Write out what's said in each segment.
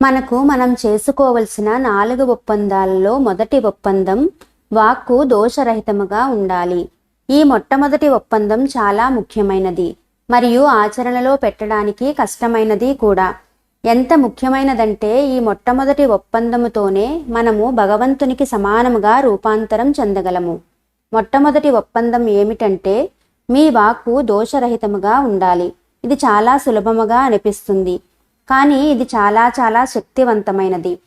మనకు మనం చేసుకోవలసిన నాలుగు ఒప్పందాలలో మొదటి ఒప్పందం వాక్కు దోషరహితముగా ఉండాలి. ఈ మొట్టమొదటి ఒప్పందం చాలా ముఖ్యమైనది మరియు ఆచరణలో పెట్టడానికి కష్టమైనది కూడా. ఎంత ముఖ్యమైనదంటే ఈ మొట్టమొదటి ఒప్పందముతోనే మనము భగవంతునికి సమానముగా రూపాంతరం చెందగలము. మొట్టమొదటి ఒప్పందం ఏమిటంటే మీ వాక్కు దోషరహితముగా ఉండాలి. ఇది చాలా సులభముగా అనిపిస్తుంది. కానీ ఇది చాలా చాలా శక్తివంతమైనది.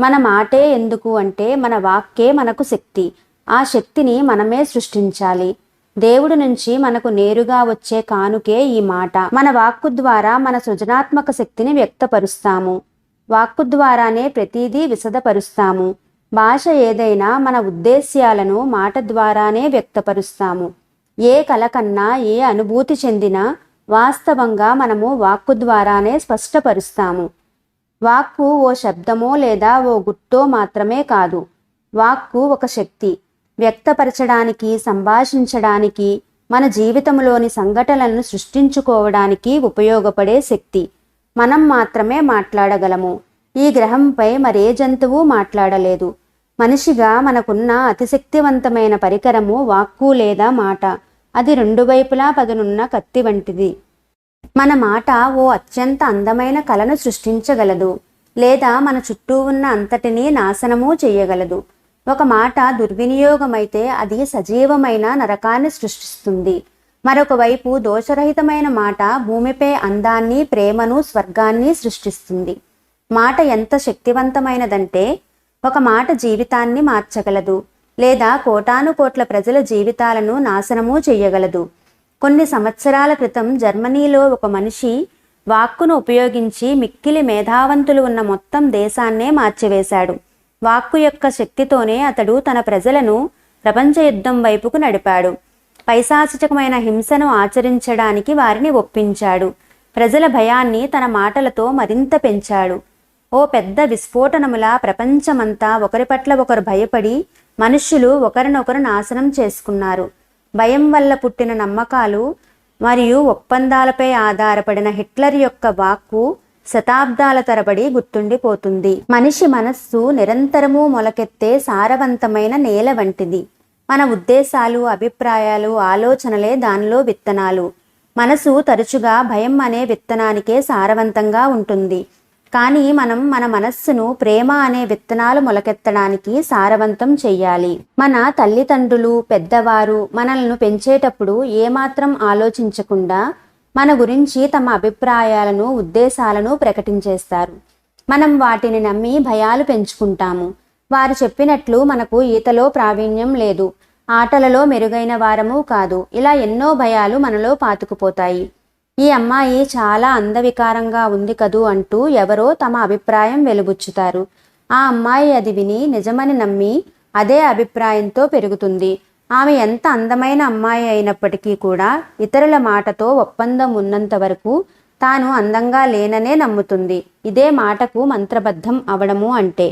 మన మాటే ఎందుకు అంటే మన వాక్కే మనకు శక్తి. ఆ శక్తిని మనమే సృష్టించాలి. దేవుడి నుంచి మనకు నేరుగా వచ్చే కానుకే ఈ మాట. మన వాక్కు ద్వారా మన సృజనాత్మక శక్తిని వ్యక్తపరుస్తాము. వాక్కు ద్వారానే ప్రతిదీ విశదపరుస్తాము. భాష ఏదైనా మన ఉద్దేశ్యాలను మాట ద్వారానే వ్యక్తపరుస్తాము. ఏ కల కన్నా ఏ అనుభూతి చెందినా వాస్తవంగా మనము వాక్కు ద్వారానే స్పష్టపరుస్తాము. వాక్కు ఓ శబ్దమో లేదా ఓ గుట్టో మాత్రమే కాదు. వాక్కు ఒక శక్తి. వ్యక్తపరచడానికి సంభాషించడానికి మన జీవితంలోని సంఘటనలను సృష్టించుకోవడానికి ఉపయోగపడే శక్తి. మనం మాత్రమే మాట్లాడగలము. ఈ గ్రహంపై మరే జంతువు మాట్లాడలేదు. మనిషిగా మనకున్న అతిశక్తివంతమైన పరికరము వాక్కు లేదా మాట. అది రెండు వైపులా పదునున్న కత్తి వంటిది. మన మాట ఓ అత్యంత అందమైన కళను సృష్టించగలదు లేదా మన చుట్టూ ఉన్న అంతటినీ నాశనము చేయగలదు. ఒక మాట దుర్వినియోగమైతే అది సజీవమైన నరకాన్ని సృష్టిస్తుంది. మరొక వైపు దోషరహితమైన మాట భూమిపై అందాన్ని ప్రేమను స్వర్గాన్ని సృష్టిస్తుంది. మాట ఎంత శక్తివంతమైనదంటే ఒక మాట జీవితాన్ని మార్చగలదు. లేదా కోటాను కోట్ల ప్రజల జీవితాలను నాశనము చేయగలదు. కొన్ని సంవత్సరాల క్రితం జర్మనీలో ఒక మనిషి వాక్కును ఉపయోగించి మిక్కిలి మేధావంతులు ఉన్న మొత్తం దేశాన్నే మార్చివేశాడు. వాక్కు యొక్క శక్తితోనే అతడు తన ప్రజలను ప్రపంచ యుద్ధం వైపుకు నడిపాడు. పైశాచికమైన హింసను ఆచరించడానికి వారిని ఒప్పించాడు. ప్రజల భయాన్ని తన మాటలతో మరింత పెంచాడు. ఓ పెద్ద విస్ఫోటనములా ప్రపంచమంతా ఒకరి పట్ల ఒకరు భయపడి మనుష్యులు ఒకరినొకరు నాశనం చేసుకున్నారు. భయం వల్ల పుట్టిన నమ్మకాలు మరియు ఒప్పందాలపై ఆధారపడిన హిట్లర్ యొక్క వాక్కు శతాబ్దాల తరబడి గుర్తుండిపోతుంది. మనిషి మనస్సు నిరంతరము మొలకెత్తే సారవంతమైన నేల వంటిది. మన ఉద్దేశాలు అభిప్రాయాలు ఆలోచనలే దానిలో విత్తనాలు. మనసు తరచుగా భయం అనే విత్తనానికే సారవంతంగా ఉంటుంది. కానీ మనం మన మనస్సును ప్రేమ అనే విత్తనాలు మొలకెత్తడానికి సారవంతం చెయ్యాలి. మన తల్లిదండ్రులు పెద్దవారు మనల్ని పెంచేటప్పుడు ఏమాత్రం ఆలోచించకుండా మన గురించి తమ అభిప్రాయాలను ఉద్దేశాలను ప్రకటించేస్తారు. మనం వాటిని నమ్మి భయాలు పెంచుకుంటాము. వారు చెప్పినట్లు మనకు ఈతలో ప్రావీణ్యం లేదు. ఆటలలో మెరుగైన వారము కాదు. ఇలా ఎన్నో భయాలు మనలో పాతుకుపోతాయి. ఈ అమ్మాయి చాలా అందవికారంగా ఉంది కదూ అంటూ ఎవరో తమ అభిప్రాయం వెలుబుచ్చుతారు. ఆ అమ్మాయి అది విని నిజమని నమ్మి అదే అభిప్రాయంతో పెరుగుతుంది. ఆమె ఎంత అందమైన అమ్మాయి అయినప్పటికీ కూడా ఇతరుల మాటతో ఒప్పందం ఉన్నంత వరకు తాను అందంగా లేననే నమ్ముతుంది. ఇదే మాటకు మంత్రబద్ధం అవడము అంటే.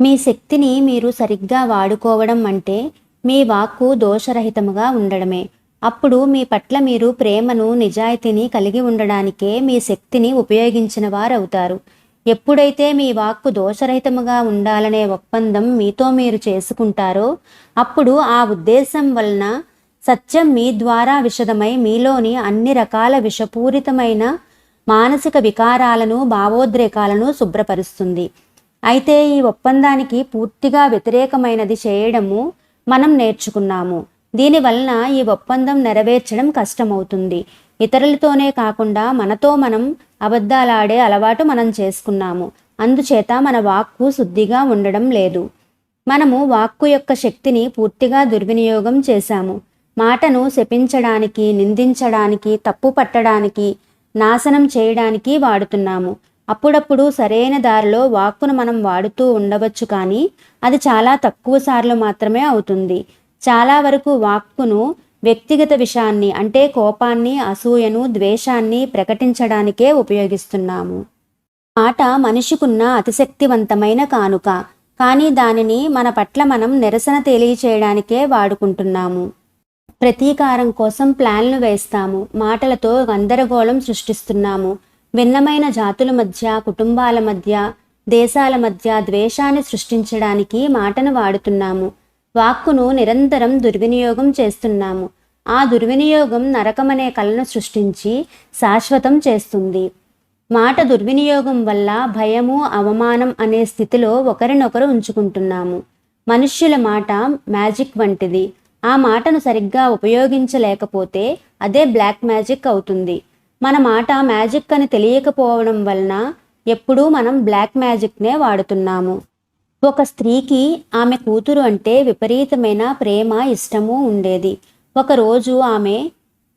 మీ శక్తిని మీరు సరిగ్గా వాడుకోవడం అంటే మీ వాక్కు దోషరహితముగా ఉండడమే. అప్పుడు మీ పట్ల మీరు ప్రేమను నిజాయితీని కలిగి ఉండడానికే మీ శక్తిని ఉపయోగించిన వారవుతారు. ఎప్పుడైతే మీ వాక్కు దోషరహితముగా ఉండాలనే ఒప్పందం మీతో మీరు చేసుకుంటారో అప్పుడు ఆ ఉద్దేశం వలన సత్యం మీ ద్వారా విషదమై మీలోని అన్ని రకాల విషపూరితమైన మానసిక వికారాలను భావోద్రేకాలను శుభ్రపరుస్తుంది. అయితే ఈ ఒప్పందానికి పూర్తిగా వ్యతిరేకమైనది చేయడము మనం నేర్చుకున్నాము. దీనివలన ఈ ఒప్పందం నెరవేర్చడం కష్టమవుతుంది. ఇతరులతోనే కాకుండా మనతో మనం అబద్ధాలాడే అలవాటు మనం చేసుకున్నాము. అందుచేత మన వాక్కు శుద్ధిగా ఉండడం లేదు. మనము వాక్కు యొక్క శక్తిని పూర్తిగా దుర్వినియోగం చేశాము. మాటను శపించడానికి నిందించడానికి తప్పు పట్టడానికి నాశనం చేయడానికి వాడుతున్నాము. అప్పుడప్పుడు సరైన దారిలో వాక్కును మనం వాడుతూ ఉండవచ్చు కానీ అది చాలా తక్కువ సార్లు మాత్రమే అవుతుంది. చాలా వరకు వాక్కును వ్యక్తిగత విషయాన్ని అంటే కోపాన్ని అసూయను ద్వేషాన్ని ప్రకటించడానికే ఉపయోగిస్తున్నాము. మాట మనిషికున్న అతిశక్తివంతమైన కానుక కానీ దానిని మన పట్ల మనం నిరసన తెలియచేయడానికే వాడుకుంటున్నాము. ప్రతీకారం కోసం ప్లాన్లు వేస్తాము మాటలతో గందరగోళం సృష్టిస్తున్నాము. భిన్నమైన జాతుల మధ్య కుటుంబాల మధ్య దేశాల మధ్య ద్వేషాన్ని సృష్టించడానికి మాటను వాడుతున్నాము. వాక్కును నిరంతరం దుర్వినియోగం చేస్తున్నాము. ఆ దుర్వినియోగం నరకమనే కళను సృష్టించి శాశ్వతం చేస్తుంది. మాట దుర్వినియోగం వల్ల భయము అవమానం అనే స్థితిలో ఒకరినొకరు ఉంచుకుంటున్నాము. మనుష్యుల మాట మ్యాజిక్ వంటిది. ఆ మాటను సరిగ్గా ఉపయోగించలేకపోతే అదే బ్లాక్ మ్యాజిక్ అవుతుంది. మన మాట మ్యాజిక్ అని తెలియకపోవడం వలన ఎప్పుడూ మనం బ్లాక్ మ్యాజిక్నే వాడుతున్నాము. ఒక స్త్రీకి ఆమె కూతురు అంటే విపరీతమైన ప్రేమ ఇష్టము ఉండేది. ఒకరోజు ఆమె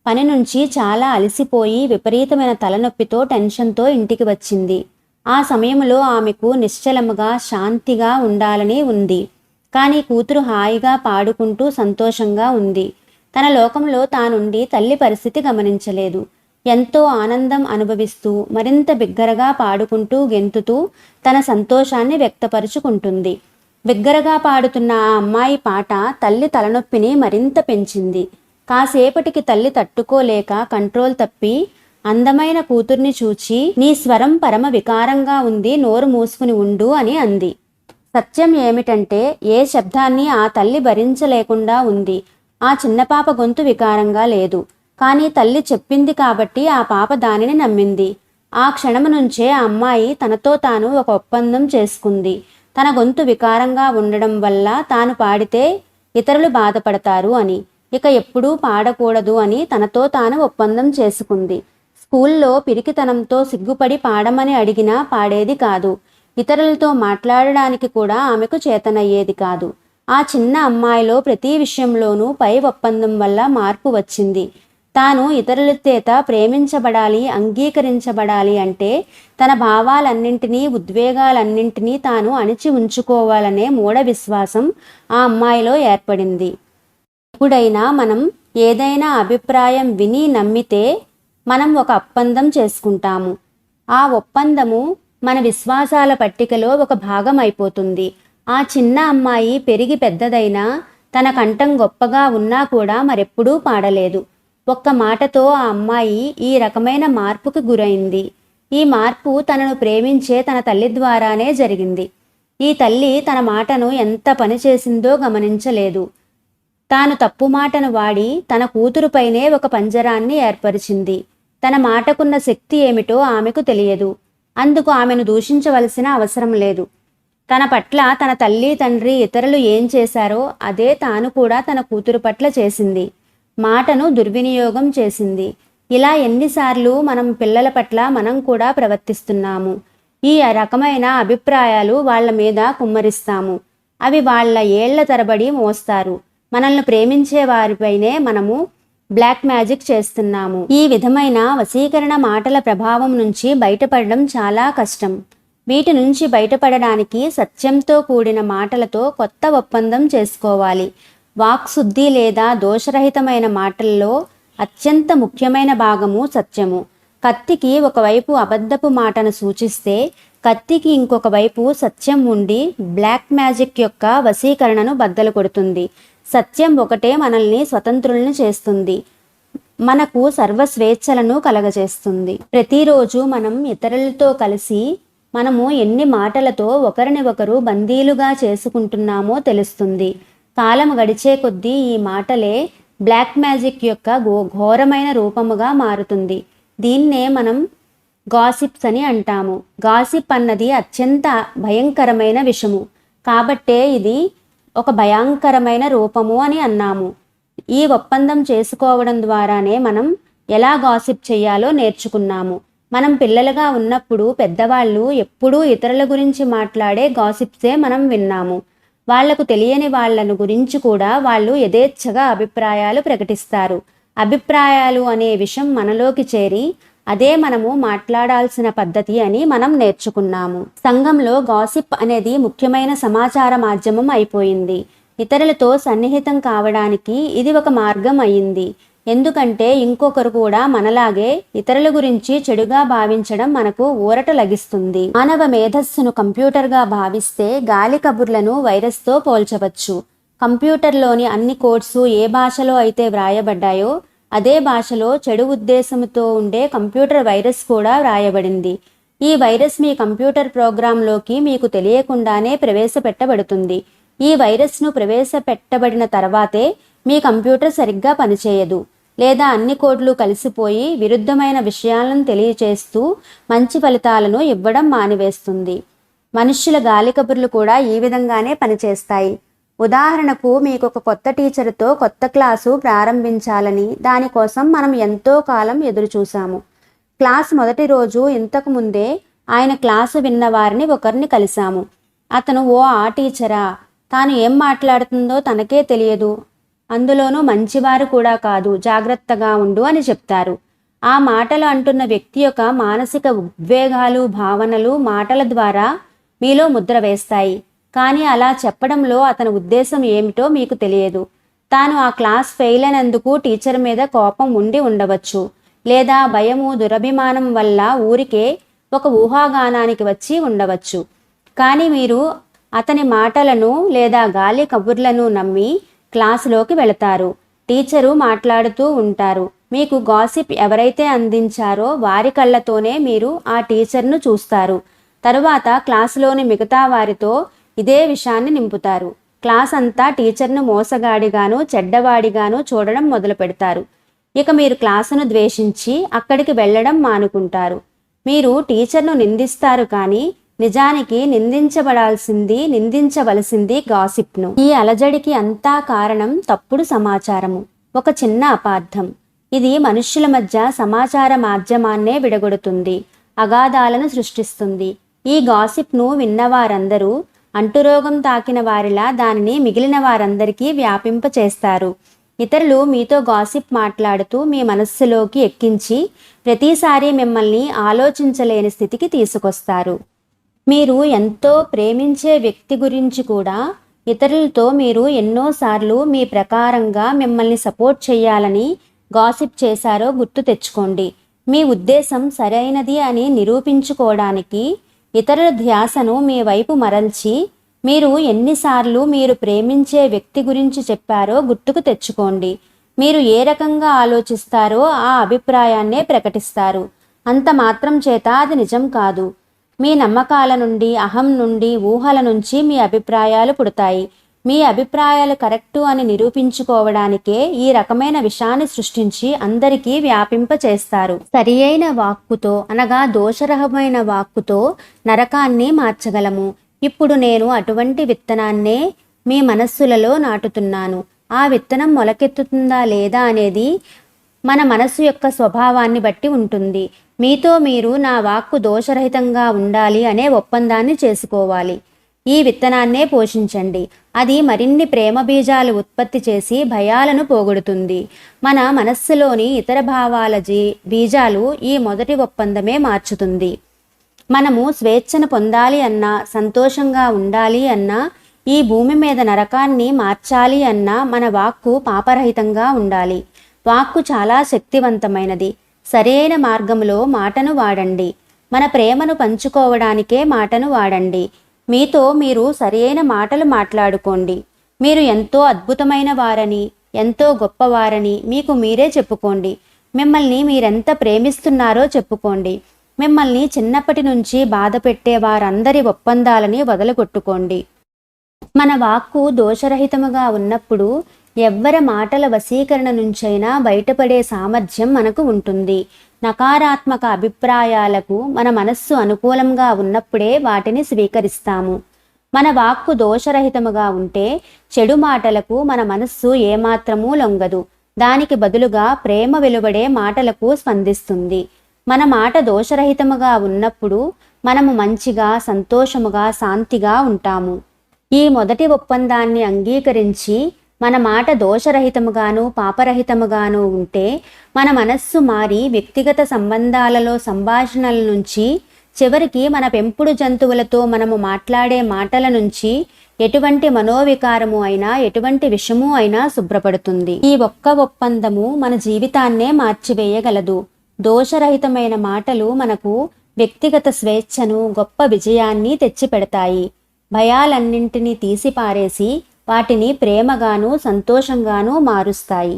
పని నుంచి చాలా అలసిపోయి విపరీతమైన తలనొప్పితో టెన్షన్తో ఇంటికి వచ్చింది. ఆ సమయంలో ఆమెకు నిశ్చలముగా శాంతిగా ఉండాలని ఉంది. కానీ కూతురు హాయిగా పాడుకుంటూ సంతోషంగా ఉంది. తన లోకంలో తానుండి తల్లి పరిస్థితి గమనించలేదు. ఎంతో ఆనందం అనుభవిస్తూ మరింత బిగ్గరగా పాడుకుంటూ గెంతుతూ తన సంతోషాన్ని వ్యక్తపరుచుకుంటుంది. బిగ్గరగా పాడుతున్న ఆ అమ్మాయి పాట తల్లి తలనొప్పిని మరింత పెంచింది. కాసేపటికి తల్లి తట్టుకోలేక కంట్రోల్ తప్పి అందమైన కూతుర్ని చూచి నీ స్వరం పరమ వికారంగా ఉంది నోరు మూసుకుని ఉండు అని అంది. సత్యం ఏమిటంటే ఏ శబ్దాన్ని ఆ తల్లి భరించలేకుండా ఉంది. ఆ చిన్న పాప గొంతు వికారంగా లేదు. కానీ తల్లి చెప్పింది కాబట్టి ఆ పాప దానిని నమ్మింది. ఆ క్షణము నుంచే ఆ అమ్మాయి తనతో తాను ఒక ఒప్పందం చేసుకుంది. తన గొంతు వికారంగా ఉండడం వల్ల తాను పాడితే ఇతరులు బాధపడతారు అని. ఇక ఎప్పుడూ పాడకూడదు అని తనతో తాను ఒప్పందం చేసుకుంది. స్కూల్లో పిరికితనంతో సిగ్గుపడి పాడమని అడిగినా పాడేది కాదు. ఇతరులతో మాట్లాడడానికి కూడా ఆమెకు చేతనయ్యేది కాదు. ఆ చిన్న అమ్మాయిలో ప్రతి విషయంలోనూ పై ఒప్పందం వల్ల మార్పు వచ్చింది. తాను ఇతరుల చేత ప్రేమించబడాలి అంగీకరించబడాలి అంటే తన భావాలన్నింటినీ ఉద్వేగాలన్నింటినీ తాను అణిచి ఉంచుకోవాలనే మూఢ విశ్వాసం ఆ అమ్మాయిలో ఏర్పడింది. ఎప్పుడైనా మనం ఏదైనా అభిప్రాయం విని నమ్మితే మనం ఒక ఒప్పందం చేసుకుంటాము. ఆ ఒప్పందము మన విశ్వాసాల పట్టికలో ఒక భాగం అయిపోతుంది. ఆ చిన్న అమ్మాయి పెరిగి పెద్దదైనా తన కంఠం గొప్పగా ఉన్నా కూడా మరెప్పుడూ పాడలేదు. ఒక్క మాటతో ఆ అమ్మాయి ఈ రకమైన మార్పుకు గురైంది. ఈ మార్పు తనను ప్రేమించే తన తల్లి ద్వారానే జరిగింది. ఈ తల్లి తన మాటను ఎంత పని చేసిందో గమనించలేదు. తాను తప్పు మాటను వాడి తన కూతురుపైనే ఒక పంజరాన్ని ఏర్పరిచింది. తన మాటకున్న శక్తి ఏమిటో ఆమెకు తెలియదు. అందుకు ఆమెను దూషించవలసిన అవసరం లేదు. తన పట్ల తన తల్లి తండ్రి ఇతరులు ఏం చేశారో అదే తాను కూడా తన కూతురు పట్ల చేసింది. మాటను దుర్వినియోగం చేసింది. ఇలా ఎన్నిసార్లు మనం పిల్లల పట్ల మనం కూడా ప్రవర్తిస్తున్నాము. ఈ రకమైన అభిప్రాయాలు వాళ్ళ మీద కుమ్మరిస్తాము. అవి వాళ్ళ ఏళ్ళ తరబడి మోస్తారు. మనల్ని ప్రేమించే వారిపైనే మనము బ్లాక్ మ్యాజిక్ చేస్తున్నాము. ఈ విధమైన వశీకరణ మాటల ప్రభావం నుంచి బయటపడడం చాలా కష్టం. వీటి నుంచి బయటపడడానికి సత్యంతో కూడిన మాటలతో కొత్త ఒప్పందం చేసుకోవాలి. వాక్శుద్ధి లేదా దోషరహితమైన మాటల్లో అత్యంత ముఖ్యమైన భాగము సత్యము. కత్తికి ఒకవైపు అబద్ధపు మాటను సూచిస్తే కత్తికి ఇంకొక వైపు సత్యం ఉండి బ్లాక్ మ్యాజిక్ యొక్క వశీకరణను బద్దలు కొడుతుంది. సత్యం ఒకటే మనల్ని స్వతంత్రులను చేస్తుంది. మనకు సర్వ స్వేచ్ఛలను కలగజేస్తుంది. ప్రతిరోజు మనం ఇతరులతో కలిసి మనము ఎన్ని మాటలతో ఒకరిని ఒకరు బందీలుగా చేసుకుంటున్నామో తెలుస్తుంది. కాలం గడిచే కొద్దీ ఈ మాటలే బ్లాక్ మ్యాజిక్ యొక్క ఘో ఘోరమైన రూపముగా మారుతుంది. దీన్నే మనం గాసిప్స్ అని అంటాము. గాసిప్ అన్నది అత్యంత భయంకరమైన విషము. కాబట్టే ఇది ఒక భయంకరమైన రూపము అని అన్నాము. ఈ ఒప్పందం చేసుకోవడం ద్వారానే మనం ఎలా గాసిప్ చేయాలో నేర్చుకున్నాము. మనం పిల్లలుగా ఉన్నప్పుడు పెద్దవాళ్ళు ఎప్పుడూ ఇతరుల గురించి మాట్లాడే గాసిప్సే మనం విన్నాము. వాళ్ళకు తెలియని వాళ్ళను గురించి కూడా వాళ్ళు యథేచ్ఛగా అభిప్రాయాలు ప్రకటిస్తారు. అభిప్రాయాలు అనే విషయం మనలోకి చేరి అదే మనము మాట్లాడాల్సిన పద్ధతి అని మనం నేర్చుకున్నాము. సంఘంలో గాసిప్ అనేది ముఖ్యమైన సమాచార మాధ్యమం అయిపోయింది. ఇతరులతో సన్నిహితం కావడానికి ఇది ఒక మార్గం అయింది. ఎందుకంటే ఇంకొకరు కూడా మనలాగే ఇతరుల గురించి చెడుగా భావించడం మనకు ఊరట లగిస్తుంది మానవ మేధస్సును కంప్యూటర్గా భావిస్తే గాలి కబుర్లను వైరస్తో పోల్చవచ్చు. కంప్యూటర్లోని అన్ని కోడ్స్ ఏ భాషలో అయితే వ్రాయబడ్డాయో అదే భాషలో చెడు ఉద్దేశంతో ఉండే కంప్యూటర్ వైరస్ కూడా వ్రాయబడింది. ఈ వైరస్ మీ కంప్యూటర్ ప్రోగ్రాంలోకి మీకు తెలియకుండానే ప్రవేశపెట్టబడుతుంది. ఈ వైరస్ను ప్రవేశపెట్టబడిన తర్వాతే మీ కంప్యూటర్ సరిగ్గా పనిచేయదు. లేదా అన్ని కోడ్లు కలిసిపోయి విరుద్ధమైన విషయాలను తెలియచేస్తూ మంచి ఫలితాలను ఇవ్వడం మానివేస్తుంది. మనుష్యుల గాలి కబుర్లు కూడా ఈ విధంగానే పనిచేస్తాయి. ఉదాహరణకు మీకు ఒక కొత్త టీచర్తో కొత్త క్లాసు ప్రారంభించాలని దానికోసం మనం ఎంతో కాలం ఎదురుచూసాము క్లాస్ మొదటి రోజు ఇంతకు ముందే ఆయన క్లాసు విన్నవారిని ఒకరిని కలిశాము. అతను ఓ ఆ టీచరా? తాను ఏం మాట్లాడుతుందో తనకే తెలియదు. అందులోనూ మంచివారు కూడా కాదు జాగ్రత్తగా ఉండు అని చెప్తారు. ఆ మాటలు అంటున్న వ్యక్తి యొక్క మానసిక ఉద్వేగాలు భావనలు మాటల ద్వారా మీలో ముద్ర వేస్తాయి. కానీ అలా చెప్పడంలో అతని ఉద్దేశం ఏమిటో మీకు తెలియదు. తాను ఆ క్లాస్ ఫెయిల్ అయినందుకు టీచర్ మీద కోపం ఉండి ఉండవచ్చు. లేదా భయము దురభిమానం వల్ల ఊరికే ఒక ఊహాగానానికి వచ్చి ఉండవచ్చు. కానీ మీరు అతని మాటలను లేదా గాలి కబుర్లను నమ్మి క్లాసులోకి వెళతారు. టీచరు మాట్లాడుతూ ఉంటారు. మీకు గాసిప్ ఎవరైతే అందించారో వారి కళ్ళతోనే మీరు ఆ టీచర్ను చూస్తారు. తరువాత క్లాసులోని మిగతా వారితో ఇదే విషయాన్ని నింపుతారు. క్లాస్ అంతా టీచర్ను మోసగాడిగాను చెడ్డవాడిగాను చూడడం మొదలు పెడతారు ఇక మీరు క్లాసును ద్వేషించి అక్కడికి వెళ్ళడం మానుకుంటారు. మీరు టీచర్ను నిందిస్తారు కానీ నిజానికి నిందించబడాల్సింది నిందించవలసింది గాసిప్ను. ఈ అలజడికి అంతా కారణం తప్పుడు సమాచారము. ఒక చిన్న అపార్థం. ఇది మనుష్యుల మధ్య సమాచార మాధ్యమాన్నే విడగొడుతుంది అగాధాలను సృష్టిస్తుంది. ఈ గాసిప్ను విన్నవారందరూ అంటురోగం తాకిన వారిలా దానిని మిగిలిన వారందరికీ వ్యాపింపచేస్తారు ఇతరులు మీతో గాసిప్ మాట్లాడుతూ మీ మనస్సులోకి ఎక్కించి ప్రతిసారి మిమ్మల్ని ఆలోచించలేని స్థితికి తీసుకొస్తారు. మీరు ఎంతో ప్రేమించే వ్యక్తి గురించి కూడా ఇతరులతో మీరు ఎన్నోసార్లు మీ ప్రకారంగా మిమ్మల్ని సపోర్ట్ చేయాలని గాసిప్ చేశారో గుర్తు తెచ్చుకోండి. మీ ఉద్దేశం సరైనది అని నిరూపించుకోవడానికి ఇతరుల ధ్యాసను మీ వైపు మరల్చి మీరు ఎన్నిసార్లు మీరు ప్రేమించే వ్యక్తి గురించి చెప్పారో గుర్తుకు తెచ్చుకోండి. మీరు ఏ రకంగా ఆలోచిస్తారో ఆ అభిప్రాయాన్నే ప్రకటిస్తారు. అంత మాత్రం చేత అది నిజం కాదు. మీ నమ్మకాల నుండి అహం నుండి ఊహల నుంచి మీ అభిప్రాయాలు పుడతాయి. మీ అభిప్రాయాలు కరెక్టు అని నిరూపించుకోవడానికే ఈ రకమైన విషాన్ని సృష్టించి అందరికీ వ్యాపింప చేస్తారు. సరి అయిన వాక్కుతో అనగా దోషరహమైన వాక్కుతో నరకాన్ని మార్చగలము. ఇప్పుడు నేను అటువంటి విత్తనాన్నే మీ మనస్సులలో నాటుతున్నాను. ఆ విత్తనం మొలకెత్తుతుందా లేదా అనేది మన మనస్సు యొక్క స్వభావాన్ని బట్టి ఉంటుంది. మీతో మీరు నా వాక్కు దోషరహితంగా ఉండాలి అనే ఒప్పందాన్ని చేసుకోవాలి. ఈ విత్తనాన్నే పోషించండి. అది మరిన్ని ప్రేమ బీజాలు ఉత్పత్తి చేసి భయాలను పోగొడుతుంది. మన మనస్సులోని ఇతర భావాల జీ బీజాలు ఈ మొదటి ఒప్పందమే మార్చుతుంది. మనము స్వేచ్ఛను పొందాలి అన్నా సంతోషంగా ఉండాలి అన్నా ఈ భూమి మీద నరకాన్ని మార్చాలి అన్నా మన వాక్కు పాపరహితంగా ఉండాలి. వాక్కు చాలా శక్తివంతమైనది. సరైన మార్గంలో మాటను వాడండి. మన ప్రేమను పంచుకోవడానికే మాటను వాడండి. మీతో మీరు సరైన మాటలు మాట్లాడుకోండి. మీరు ఎంతో అద్భుతమైన వారని ఎంతో గొప్పవారని మీకు మీరే చెప్పుకోండి. మిమ్మల్ని మీరెంత ప్రేమిస్తున్నారో చెప్పుకోండి. మిమ్మల్ని చిన్నప్పటి నుంచి బాధ పెట్టే వారందరి ఒప్పందాలని వదలగొట్టుకోండి. మన వాక్కు దోషరహితముగా ఉన్నప్పుడు ఎవ్వరి మాటల వశీకరణ నుంచైనా బయటపడే సామర్థ్యం మనకు ఉంటుంది. నకారాత్మక అభిప్రాయాలకు మన మనస్సు అనుకూలంగా ఉన్నప్పుడే వాటిని స్వీకరిస్తాము. మన వాక్కు దోషరహితముగా ఉంటే చెడు మాటలకు మన మనస్సు ఏమాత్రమూ లొంగదు. దానికి బదులుగా ప్రేమ వెలువడే మాటలకు స్పందిస్తుంది. మన మాట దోషరహితముగా ఉన్నప్పుడు మనము మంచిగా సంతోషముగా శాంతిగా ఉంటాము. ఈ మొదటి ఒప్పందాన్ని అంగీకరించి మన మాట దోషరహితముగాను పాపరహితముగాను ఉంటే మన మనస్సు మారి వ్యక్తిగత సంబంధాలలో సంభాషణల నుంచి చివరికి మన పెంపుడు జంతువులతో మనము మాట్లాడే మాటల నుంచి ఎటువంటి మనోవికారము అయినా ఎటువంటి విషము అయినా శుభ్రపడుతుంది. ఈ ఒక్క ఒప్పందము మన జీవితాన్నే మార్చివేయగలదు. దోషరహితమైన మాటలు మనకు వ్యక్తిగత స్వేచ్ఛను గొప్ప విజయాన్ని తెచ్చిపెడతాయి. భయాలన్నింటినీ తీసిపారేసి వాటిని ప్రేమగాను సంతోషంగాను మారుస్తాయి.